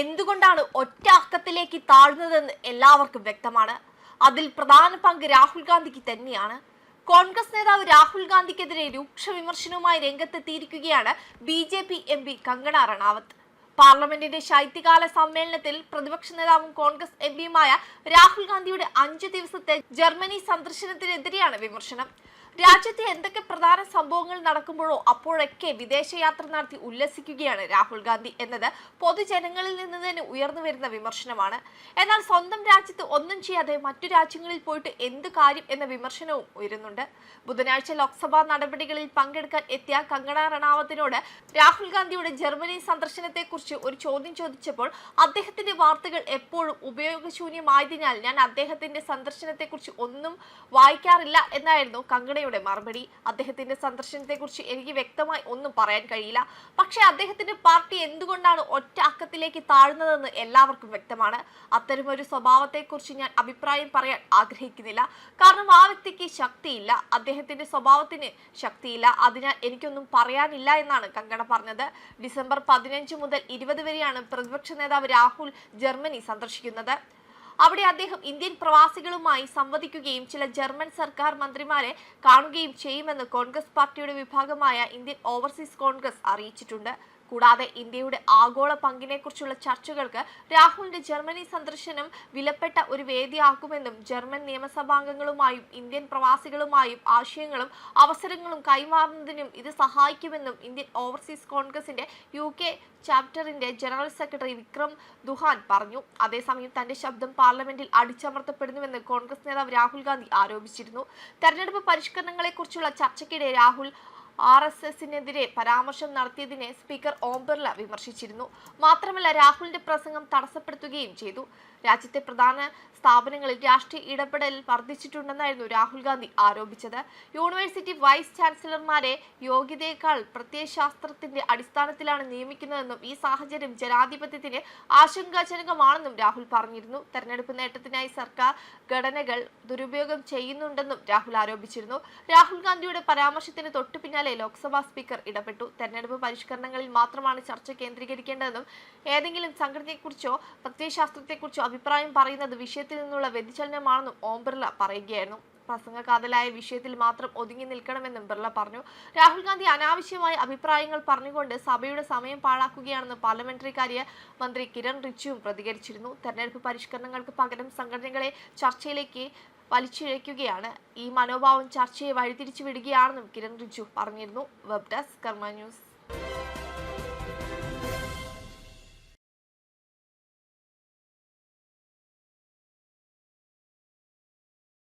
എന്തുകൊണ്ടാണ് ഒറ്റ അക്കത്തിലേക്ക് താഴ്ന്നതെന്ന് എല്ലാവർക്കും വ്യക്തമാണ്. അതിൽ പ്രധാന പങ്ക് രാഹുൽ ഗാന്ധിക്ക് തന്നെയാണ്. കോൺഗ്രസ് നേതാവ് രാഹുൽ ഗാന്ധിക്കെതിരെ രൂക്ഷ വിമർശനവുമായി രംഗത്തെത്തിയിരിക്കുകയാണ് B J P M P Kangana Ranaut. പാർലമെന്റിന്റെ ശൈത്യകാല സമ്മേളനത്തിൽ പ്രതിപക്ഷ നേതാവും കോൺഗ്രസ് എം പിയുമായ രാഹുൽ ഗാന്ധിയുടെ അഞ്ചു ദിവസത്തെ ജർമ്മനി സന്ദർശനത്തിനെതിരെയാണ് വിമർശനം. രാജ്യത്തെ എന്തൊക്കെ പ്രധാന സംഭവങ്ങൾ നടക്കുമ്പോഴോ അപ്പോഴൊക്കെ വിദേശയാത്ര നടത്തി ഉല്ലസിക്കുകയാണ് രാഹുൽ ഗാന്ധി എന്നത് പൊതുജനങ്ങളിൽ നിന്ന് തന്നെ ഉയർന്നു വരുന്ന വിമർശനമാണ്. എന്നാൽ സ്വന്തം രാജ്യത്ത് ഒന്നും ചെയ്യാതെ മറ്റു രാജ്യങ്ങളിൽ പോയിട്ട് എന്ത് കാര്യം എന്ന വിമർശനവും ഉയരുന്നുണ്ട്. ബുധനാഴ്ച ലോക്സഭാ നടപടികളിൽ പങ്കെടുക്കാൻ എത്തിയ കങ്കണ റണാവത്തിനോട് രാഹുൽ ഗാന്ധിയുടെ ജർമ്മനി സന്ദർശനത്തെക്കുറിച്ച് ഒരു ചോദ്യം ചോദിച്ചപ്പോൾ അദ്ദേഹത്തിന്റെ വാർത്തകൾ എപ്പോഴും ഉപയോഗശൂന്യമായതിനാൽ ഞാൻ അദ്ദേഹത്തിന്റെ സന്ദർശനത്തെക്കുറിച്ച് ഒന്നും വായിക്കാറില്ല എന്നായിരുന്നു കങ്കണയുടെ മറുപടി. അദ്ദേഹത്തിന്റെ സന്ദർശനത്തെ കുറിച്ച് എനിക്ക് വ്യക്തമായി ഒന്നും പറയാൻ കഴിയില്ല. പക്ഷേ അദ്ദേഹത്തിന്റെ പാർട്ടി എന്തുകൊണ്ടാണ് ഒറ്റ അക്കത്തിലേക്ക് താഴ്ന്നതെന്ന് എല്ലാവർക്കും വ്യക്തമാണ്. അത്തരമൊരു സ്വഭാവത്തെക്കുറിച്ച് ഞാൻ അഭിപ്രായം പറയാൻ ആഗ്രഹിക്കുന്നില്ല. കാരണം ആ വ്യക്തിക്ക് ശക്തിയില്ല. അദ്ദേഹത്തിന്റെ സ്വഭാവത്തിന് ശക്തിയില്ല. അതിനാൽ എനിക്കൊന്നും പറയാനില്ല എന്നാണ് കങ്കണ പറഞ്ഞത്. ഡിസംബർ പതിനഞ്ച് മുതൽ ഇരുപത് വരെയാണ് പ്രതിപക്ഷ നേതാവ് രാഹുൽ ജർമ്മനി സന്ദർശിക്കുന്നത്. അവിടെ അദ്ദേഹം ഇന്ത്യൻ പ്രവാസികളുമായി സംവദിക്കുകയും ചില ജർമ്മൻ സർക്കാർ മന്ത്രിമാരെ കാണുകയും ചെയ്യുമെന്ന് കോൺഗ്രസ് പാർട്ടിയുടെ വിഭാഗമായ ഇന്ത്യൻ ഓവർസീസ് കോൺഗ്രസ് അറിയിച്ചിട്ടുണ്ട്. കൂടാതെ ഇന്ത്യയുടെ ആഗോള പങ്കിനെക്കുറിച്ചുള്ള ചർച്ചകൾക്ക് രാഹുലിന്റെ ജർമ്മനി സന്ദർശനം വിലപ്പെട്ട ഒരു വേദിയാക്കുമെന്നും ജർമ്മൻ നിയമസഭാംഗങ്ങളുമായും ഇന്ത്യൻ പ്രവാസികളുമായും ആശയങ്ങളും അവസരങ്ങളും കൈമാറുന്നതിനും ഇത് സഹായിക്കുമെന്നും ഇന്ത്യൻ ഓവർസീസ് കോൺഗ്രസിന്റെ യു കെ ചാപ്റ്ററിന്റെ ജനറൽ സെക്രട്ടറി വിക്രം ദുഹാൻ പറഞ്ഞു. അതേസമയം തന്റെ ശബ്ദം പാർലമെന്റിൽ അടിച്ചമർത്തപ്പെടുന്നുവെന്ന് കോൺഗ്രസ് നേതാവ് രാഹുൽ ഗാന്ധി ആരോപിച്ചിരുന്നു. തെരഞ്ഞെടുപ്പ് പരിഷ്കരണങ്ങളെക്കുറിച്ചുള്ള ചർച്ചയ്ക്കിടെ രാഹുൽ ആർ എസ് എസിനെതിരെ പരാമർശം നടത്തിയതിനെ സ്പീക്കർ ഓം ബിർള വിമർശിച്ചിരുന്നു. മാത്രമല്ല രാഹുലിന്റെ പ്രസംഗം തടസ്സപ്പെടുത്തുകയും ചെയ്തു. രാജ്യത്തെ പ്രധാന സ്ഥാപനങ്ങളിൽ രാഷ്ട്രീയ ഇടപെടൽ വർദ്ധിച്ചിട്ടുണ്ടെന്നായിരുന്നു രാഹുൽ ഗാന്ധി ആരോപിച്ചത്. യൂണിവേഴ്സിറ്റി വൈസ് ചാൻസലർമാരെ യോഗ്യതയേക്കാൾ പ്രത്യയശാസ്ത്രത്തിന്റെ അടിസ്ഥാനത്തിലാണ് നിയമിക്കുന്നതെന്നും ഈ സാഹചര്യം ജനാധിപത്യത്തിന് ആശങ്കാജനകമാണെന്നും രാഹുൽ പറഞ്ഞിരുന്നു. തെരഞ്ഞെടുപ്പ് നേട്ടത്തിനായി സർക്കാർ ഘടനകൾ ദുരുപയോഗം ചെയ്യുന്നുണ്ടെന്നും രാഹുൽ ആരോപിച്ചിരുന്നു. രാഹുൽ ഗാന്ധിയുടെ പരാമർശത്തിന് തൊട്ടു പിന്നാലെ ലോക്സഭാ സ്പീക്കർ ഇടപെട്ടു. തെരഞ്ഞെടുപ്പ് പരിഷ്കരണങ്ങളിൽ മാത്രമാണ് ചർച്ച കേന്ദ്രീകരിക്കേണ്ടതെന്നും ഏതെങ്കിലും സംഘടനയെക്കുറിച്ചോ പ്രത്യയശാസ്ത്രത്തെക്കുറിച്ചോ അഭിപ്രായം പറയുന്നത് വിഷയത്തിൽ നിന്നുള്ള വ്യതിചലനമാണെന്നും ഓം ബിർള പറയുകയായിരുന്നു. പ്രസംഗ കാതലായ വിഷയത്തിൽ മാത്രം ഒതുങ്ങി നിൽക്കണമെന്നും ബിർള പറഞ്ഞു. രാഹുൽ ഗാന്ധി അനാവശ്യമായ അഭിപ്രായങ്ങൾ പറഞ്ഞുകൊണ്ട് സഭയുടെ സമയം പാഴാക്കുകയാണെന്ന് പാർലമെന്ററി കാര്യ മന്ത്രി കിരൺ റിച്ചുവും പ്രതികരിച്ചിരുന്നു. തെരഞ്ഞെടുപ്പ് പരിഷ്കരണങ്ങൾക്ക് പകരം സംഘടനകളെ ചർച്ചയിലേക്ക് വലിച്ചിഴയ്ക്കുകയാണ്. ഈ മനോഭാവം ചർച്ചയെ വഴിതിരിച്ചു വിടുകയാണെന്നും കിരൺ റിജു പറഞ്ഞിരുന്നു. Web desk Karma news.